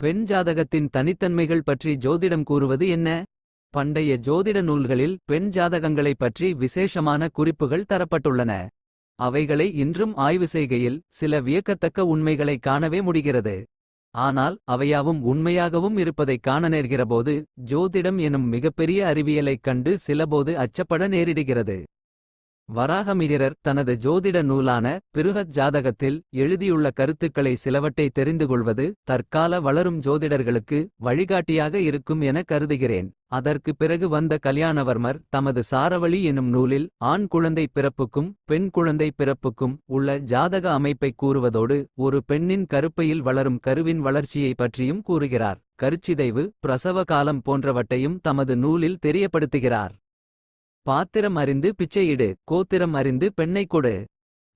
பெண் ஜாதகத்தின் தனித்தன்மைகள் பற்றி ஜோதிடம் கூறுவது என்ன? பண்டைய ஜோதிட நூல்களில் பெண் ஜாதகங்களைப் பற்றி விசேஷமான குறிப்புகள் தரப்பட்டுள்ளன. அவைகளை இன்றும் ஆய்வு செய்கையில் சில வியக்கத்தக்க உண்மைகளை காணவே முடிகிறது. ஆனால் அவையாவும் உண்மையாகவும் இருப்பதைக் காண நேர்கிறபோது ஜோதிடம் எனும் மிகப்பெரிய அறிவியலைக் கண்டு சிலபோது அச்சப்பட நேரிடுகிறது. வராகமிரர் தனது ஜோதிட நூலான பிருகத் ஜாதகத்தில் எழுதியுள்ள கருத்துக்களை சிலவற்றை தெரிந்து கொள்வது தற்கால வளரும் ஜோதிடர்களுக்கு வழிகாட்டியாக இருக்கும் என கருதுகிறேன். அதற்கு பிறகு வந்த கல்யாணவர்மர் தமது சாரவழி எனும் நூலில் ஆண் குழந்தை பிறப்புக்கும் பெண் குழந்தை பிறப்புக்கும் உள்ள ஜாதக அமைப்பை கூறுவதோடு ஒரு பெண்ணின் கருப்பையில் வளரும் கருவின் வளர்ச்சியை பற்றியும் கூறுகிறார். கருச்சிதைவு பிரசவ காலம் போன்றவற்றையும் தமது நூலில் தெரியப்படுத்துகிறார். பாத்திரம் அறிந்து பிச்சையிடு கோத்திரம் அறிந்து பெண்ணைக் கொடு.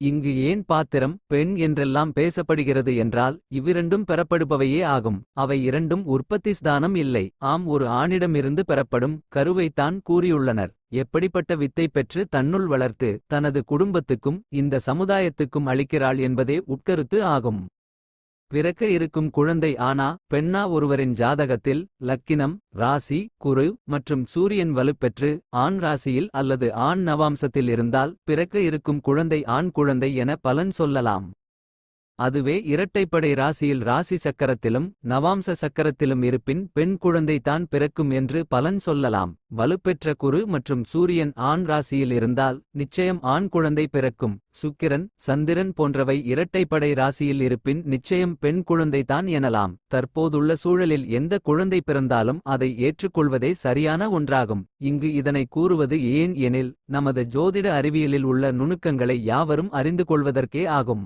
இங்கு ஏன் பாத்திரம் பெண் என்றெல்லாம் பேசப்படுகிறது என்றால் இவ்விரண்டும் பெறப்படுபவையே ஆகும். அவை இரண்டும் உற்பத்தி ஸ்தானம் இல்லை. ஆம் ஒரு ஆணிடமிருந்து பெறப்படும் கருவைத்தான் கூறியுள்ளனர். எப்படிப்பட்ட வித்தை பெற்று தன்னுள் வளர்த்து தனது குடும்பத்துக்கும் இந்த சமுதாயத்துக்கும் அளிக்கிறாள் என்பதே உட்கருத்து ஆகும். பிறக்க இருக்கும் குழந்தை ஆனா பெண்ணா ஒருவரின் ஜாதகத்தில் லக்கினம் ராசி குரு மற்றும் சூரியன் வலுப்பெற்று ஆண் ராசியில் அல்லது ஆண் நவாம்சத்தில் இருந்தால் பிறக்க இருக்கும் குழந்தை ஆண் குழந்தை என பலன் சொல்லலாம். அதுவே இரட்டைப்படை ராசியில் ராசி சக்கரத்திலும் நவாம்ச சக்கரத்திலும் இருப்பின் பெண் குழந்தை தான் பிறக்கும் என்று பலன் சொல்லலாம். வலுப்பெற்ற குரு மற்றும் சூரியன் ஆண் ராசியில் இருந்தால் நிச்சயம் ஆண் குழந்தை பிறக்கும். சுக்கிரன் சந்திரன் போன்றவை இரட்டைப்படை ராசியில் இருப்பின் நிச்சயம் பெண் குழந்தை தான் எனலாம். தற்போதுள்ள சூழலில் எந்த குழந்தை பிறந்தாலும் அதை ஏற்றுக்கொள்வதே சரியான ஒன்றாகும். இங்கு இதனை கூறுவது ஏன் எனில் நமது ஜோதிட அறிவியலில் உள்ள நுணுக்கங்களை யாவரும் அறிந்து கொள்வதற்கே ஆகும்.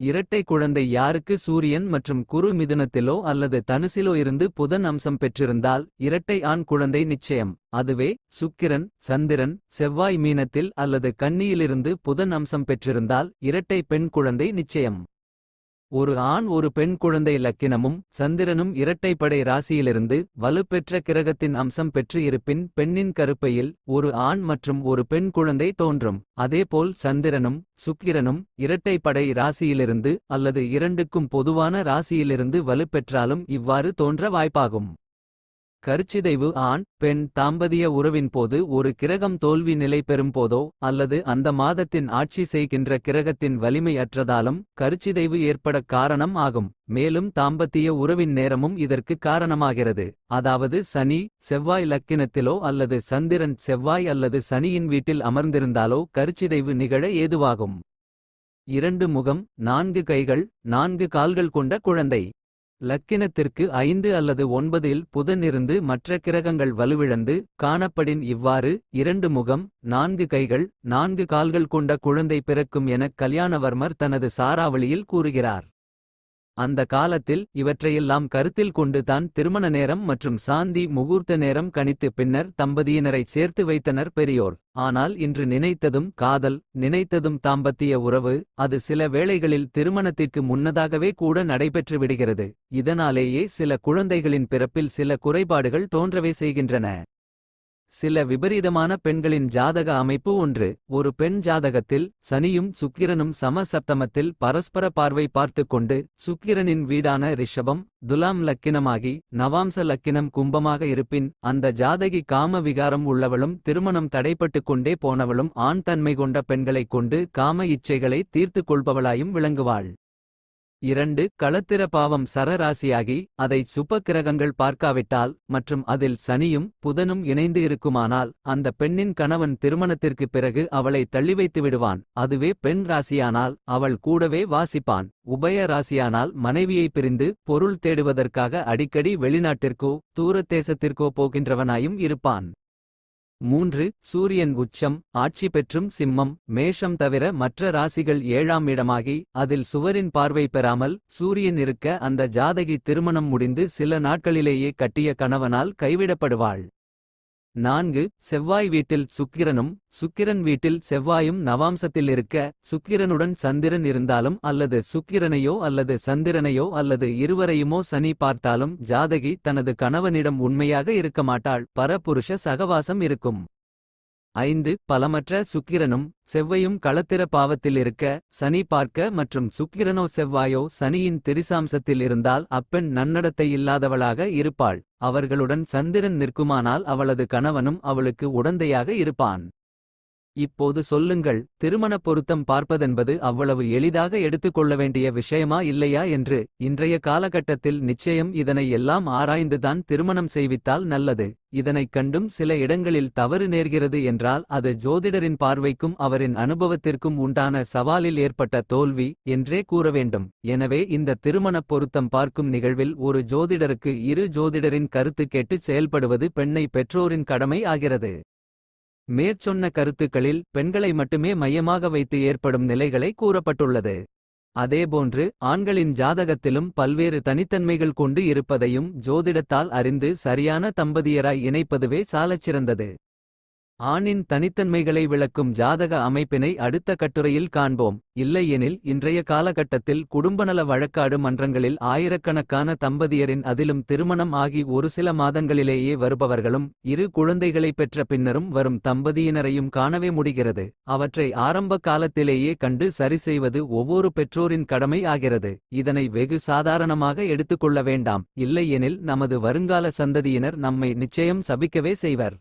இரட்டை குழந்தை யாருக்கு? சூரியன் மற்றும் குரு மிதுனத்திலோ அல்லது தனுசிலோ இருந்து புதன் அம்சம் பெற்றிருந்தால் இரட்டை ஆண் குழந்தை நிச்சயம். அதுவே சுக்கிரன் சந்திரன் செவ்வாய் மீனத்தில் அல்லது கன்னியிலிருந்து புதன் அம்சம் பெற்றிருந்தால் இரட்டை பெண் குழந்தை நிச்சயம். ஒரு ஆண் ஒரு பெண் குழந்தை லக்கினமும் சந்திரனும் இரட்டைப்படை ராசியிலிருந்து வலுப்பெற்ற கிரகத்தின் அம்சம் பெற்று இருப்பின் பெண்ணின் கருப்பையில் ஒரு ஆண் மற்றும் ஒரு பெண் குழந்தை தோன்றும். அதேபோல் சந்திரனும் சுக்கிரனும் இரட்டைப்படை ராசியிலிருந்து அல்லது இரண்டுக்கும் பொதுவான ராசியிலிருந்து வலுப்பெற்றாலும் இவ்வாறு தோன்ற வாய்ப்பாகும். கருச்சிதைவு ஆண் பெண் தாம்பதிய உறவின் போது ஒரு கிரகம் தோல்வி நிலை பெறும்போதோ அல்லது அந்த மாதத்தின் ஆட்சி செய்கின்ற கிரகத்தின் வலிமை அற்றதாலும் கருச்சிதைவு ஏற்படக் காரணம் ஆகும். மேலும் தாம்பத்திய உறவின் நேரமும் இதற்கு காரணமாகிறது. அதாவது சனி செவ்வாய் லக்கினத்திலோ அல்லது சந்திரன் செவ்வாய் அல்லது சனியின் வீட்டில் அமர்ந்திருந்தாலோ கருச்சிதைவு நிகழ ஏதுவாகும். இரண்டு முகம் நான்கு கைகள் நான்கு கால்கள் கொண்ட குழந்தை. லக்கினத்திற்கு ஐந்து அல்லது ஒன்பதில் புதன் இருந்து மற்ற கிரகங்கள் வலுவிழந்து காணப்படின் இவ்வாறு இரண்டு முகம் நான்கு கைகள் நான்கு கால்கள் கொண்ட குழந்தை பிறக்கும் எனக் கல்யாணவர்மர் தனது சாராவளியில் கூறுகிறார். அந்த காலத்தில் இவற்றையெல்லாம் கருத்தில் கொண்டு தான் திருமண நேரம் மற்றும் சாந்தி முகூர்த்த நேரம் கணித்து பின்னர் தம்பதியினரை சேர்த்து வைத்தனர் பெரியோர். ஆனால் இன்று நினைத்ததும் காதல் நினைத்ததும் தாம்பத்திய உறவு அது சில வேளைகளில் திருமணத்திற்கு முன்னதாகவே கூட நடைபெற்று விடுகிறது. இதனாலேயே சில குழந்தைகளின் பிறப்பில் சில குறைபாடுகள் தோன்றவே செய்கின்றன. சில விபரீதமான பெண்களின் ஜாதக அமைப்பு ஒன்று. ஒரு பெண் ஜாதகத்தில் சனியும் சுக்கிரனும் சம சப்தமத்தில் பரஸ்பர பார்வை பார்த்து கொண்டு சுக்கிரனின் வீடான ரிஷபம் துலாம் லக்கினமாகி நவாம்ச லக்கினம் கும்பமாக இருப்பின் அந்த ஜாதகி காம விகாரம் உள்ளவளும் திருமணம் தடைப்பட்டு கொண்டே போனவளும் ஆண் தன்மை கொண்ட பெண்களைக் கொண்டு காம இச்சைகளை தீர்த்து கொள்பவளாயும் விளங்குவாள். இரண்டு களத்திர பாவம் சரராசியாகி அதை சுப்பக்கிரகங்கள் பார்க்காவிட்டால் மற்றும் அதில் சனியும் புதனும் இணைந்து இருக்குமானால் அந்த பெண்ணின் கணவன் திருமணத்திற்கு பிறகு அவளை தள்ளிவைத்து விடுவான். அதுவே பெண் ராசியானால் அவள் கூடவே வாசிப்பான். உபய ராசியானால் மனைவியை பிரிந்து பொருள் தேடுவதற்காக அடிக்கடி வெளிநாட்டிற்கோ தூரத்தேசத்திற்கோ போகின்றவனாயும் இருப்பான். மூன்று சூரியன் உச்சம் ஆட்சி பெற்றும் சிம்மம் மேஷம் தவிர மற்ற ராசிகள் ஏழாம் இடமாகி அதில் சுவரின் பார்வை பெறாமல் சூரியன் இருக்க அந்த ஜாதகி திருமணம் முடிந்து சில நாட்களிலேயே கட்டிய கணவனால் கைவிடப்படுவாள். நான்கு செவ்வாய் வீட்டில் சுக்கிரனும் சுக்கிரன் வீட்டில் செவ்வாயும் நவாம்சத்தில் இருக்க சுக்கிரனுடன் சந்திரன் இருந்தாலும் அல்லது சுக்கிரனையோ அல்லது சந்திரனையோ அல்லது இருவரையுமோ சனி பார்த்தாலும் ஜாதகி தனது கணவனிடம் உண்மையாக இருக்க மாட்டாள் பரபுருஷ சகவாசம் இருக்கும். ஐந்து பலமற்ற சுக்கிரனும் செவ்வையும் களத்திர பாவத்தில் இருக்க சனி பார்க்க மற்றும் சுக்கிரனோ செவ்வாயோ சனியின் திரிசாம்சத்தில் இருந்தால் அப்பெண் நன்னடத்தை இல்லாதவளாக இருப்பாள். அவர்களுடன் சந்திரன் நிற்குமானால் அவளது கணவனும் அவளுக்கு உடந்தையாக இருப்பான். இப்போது சொல்லுங்கள் திருமணப் பொருத்தம் பார்ப்பதென்பது அவ்வளவு எளிதாக எடுத்துக்கொள்ள வேண்டிய விஷயமா இல்லையா என்று இன்றைய காலகட்டத்தில் நிச்சயம் இதனை எல்லாம் ஆராய்ந்துதான் திருமணம் செய்வித்தால் நல்லது. இதனைக் கண்டும் சில இடங்களில் தவறு நேர்கிறது என்றால் அது ஜோதிடரின் பார்வைக்கும் அவரின் அனுபவத்திற்கும் உண்டான சவாலில் ஏற்பட்ட தோல்வி என்றே கூற வேண்டும். எனவே இந்த திருமணப் பொருத்தம் பார்க்கும் நிகழ்வில் ஒரு ஜோதிடருக்கு இரு ஜோதிடரின் கருத்து கேட்டு செயல்படுவது பெண்ணை பெற்றோரின் கடமை ஆகிறது. மேற்சொன்ன கருத்துக்களில் பெண்களை மட்டுமே மையமாக வைத்து ஏற்படும் நிலைகளை கூறப்பட்டுள்ளது. அதேபோன்று ஆண்களின் ஜாதகத்திலும் பல்வேறு தனித்தன்மைகள் கொண்டு இருப்பதையும் ஜோதிடத்தால் அறிந்து சரியான தம்பதியராய் இணைப்பதுவே சாலச்சிறந்தது. ஆணின் தனித்தன்மைகளை விளக்கும் ஜாதக அமைப்பினை அடுத்த கட்டுரையில் காண்போம். இல்லையெனில் இன்றைய காலகட்டத்தில் குடும்பநல வழக்காடு மன்றங்களில் ஆயிரக்கணக்கான தம்பதியரின் அதிலும் திருமணம் ஆகி ஒரு சில மாதங்களிலேயே வருபவர்களும் இரு குழந்தைகளை பெற்ற பின்னரும் வரும் தம்பதியினரையும் காணவே முடிகிறது. அவற்றை ஆரம்ப காலத்திலேயே கண்டு சரி செய்வது ஒவ்வொரு பெற்றோரின் கடமை ஆகிறது. இதனை வெகு சாதாரணமாக எடுத்துக்கொள்ள வேண்டாம். இல்லையெனில் நமது வருங்கால சந்ததியினர் நம்மை நிச்சயம் சபிக்கவே செய்வர்.